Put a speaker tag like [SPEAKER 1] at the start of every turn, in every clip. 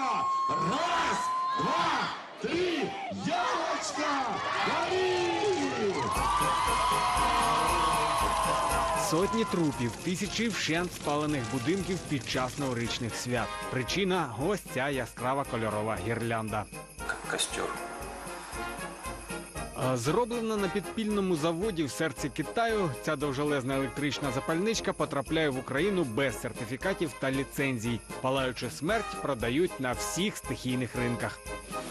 [SPEAKER 1] Раз, два, три, ялочка! Гори!
[SPEAKER 2] Сотні трупів, тисячі вщент спалених будинків під час новорічних свят. Причина ось ця яскрава кольорова гірлянда.
[SPEAKER 3] костер.
[SPEAKER 2] Зроблена на підпільному заводі в серці Китаю, ця довжелезна електрична запальничка потрапляє в Україну без сертифікатів та ліцензій. Палаючи смерть продають на всіх стихійних ринках.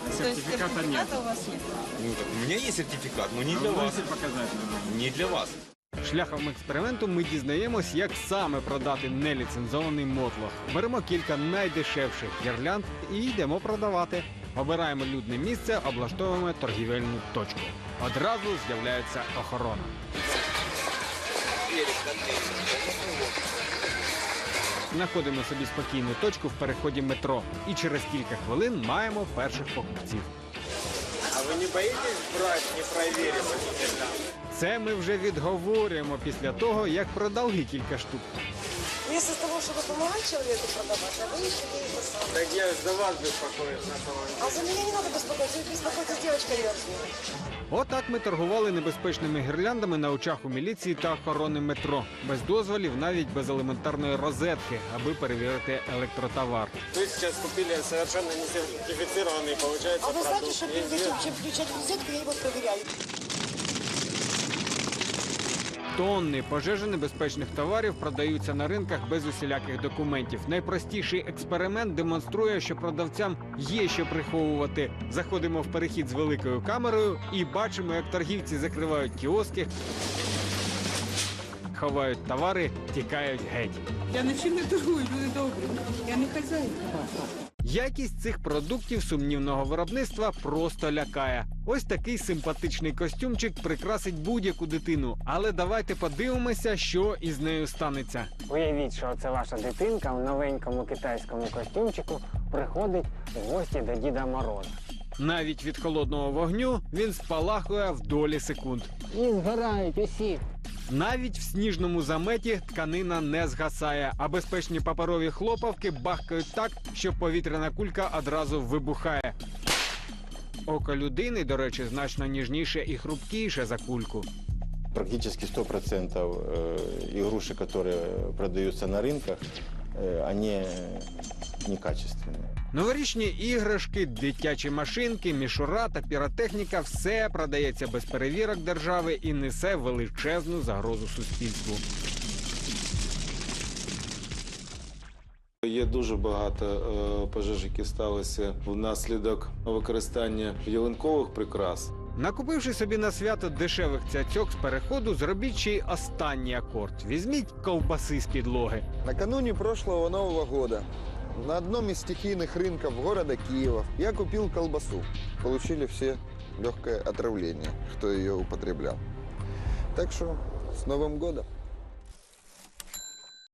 [SPEAKER 4] Есть сертификата у вас нет?
[SPEAKER 5] Ну, так у меня есть сертификат, но не для вас. Не для вас.
[SPEAKER 2] Шляхом експерименту ми дізнаємось, як саме продати неліцензований мотлох. Беремо кілька найдешевших гірлянд і йдемо продавати. Обираємо людне місце, облаштовуємо торгівельну точку. Одразу з'являється охорона. Знаходимо собі спокійну точку в переході метро. І через кілька хвилин маємо перших покупців.
[SPEAKER 6] А вы не боитесь брать непроверенных
[SPEAKER 2] Це ми вже відговорюємо після того, як продали кілька штук.
[SPEAKER 7] Вместо того, чтобы помогать человеку продавать, а вы ищете это самое.
[SPEAKER 6] Так я за вас беспокоюсь на самом деле.
[SPEAKER 7] А за меня не надо беспокоиться, вы беспокойтесь девочка верхняя.
[SPEAKER 2] Отак ми торгували небезпечними гірляндами на очах у міліції та охорони метро, без дозволів, навіть без елементарної розетки, аби перевірити електротовар.
[SPEAKER 6] Вы сейчас купили совершенно несертифицированный, получается,
[SPEAKER 7] А вы знаете,
[SPEAKER 6] продукт.
[SPEAKER 7] что перед этим, чем включать розетку, я его проверяю.
[SPEAKER 2] Тонни пожежонебезпечних товарів продаються на ринках без усіляких документів. Найпростіший експеримент демонструє, що продавцям є що приховувати. Заходимо в перехід з великою камерою і бачимо, як торгівці закривають кіоски, ховають товари, тікають геть.
[SPEAKER 4] Я нічим не торгую, люди добрі. Я не хазяйка.
[SPEAKER 2] Якість цих продуктів сумнівного виробництва просто лякає. Ось такий симпатичний костюмчик прикрасить будь-яку дитину. Але давайте подивимося, що із нею станеться.
[SPEAKER 8] Уявіть, що це ваша дитинка в новенькому китайському костюмчику приходить в гості до Діда Мороза.
[SPEAKER 2] Навіть від холодного вогню він спалахує в долі секунд.
[SPEAKER 8] І згорають усі.
[SPEAKER 2] Навіть в сніжному заметі тканина не згасає, а безпечні паперові хлопавки бахкають так, що повітряна кулька одразу вибухає. Око людини, до речі, значно ніжніше і хрупкіше за кульку.
[SPEAKER 9] Практически 100% э, игрушек, которые продаются на рынках, э, они некачественные.
[SPEAKER 2] Новорічні іграшки, дитячі машинки, мішура та піротехніка все продається без перевірок держави і несе величезну загрозу суспільству.
[SPEAKER 10] Є дуже багато е, пожеж, які сталися внаслідок використання ялинкових прикрас.
[SPEAKER 2] Накупивши собі на свято дешевих цяцьок з переходу, зробіть ще й останній акорд. Візьміть ковбаси з підлоги.
[SPEAKER 11] Накануне прошлого Нового года на одном из стихийных рынков города Киева я купил колбасу. Получили все легкое отравление, кто ее употреблял. Так что с Новым годом!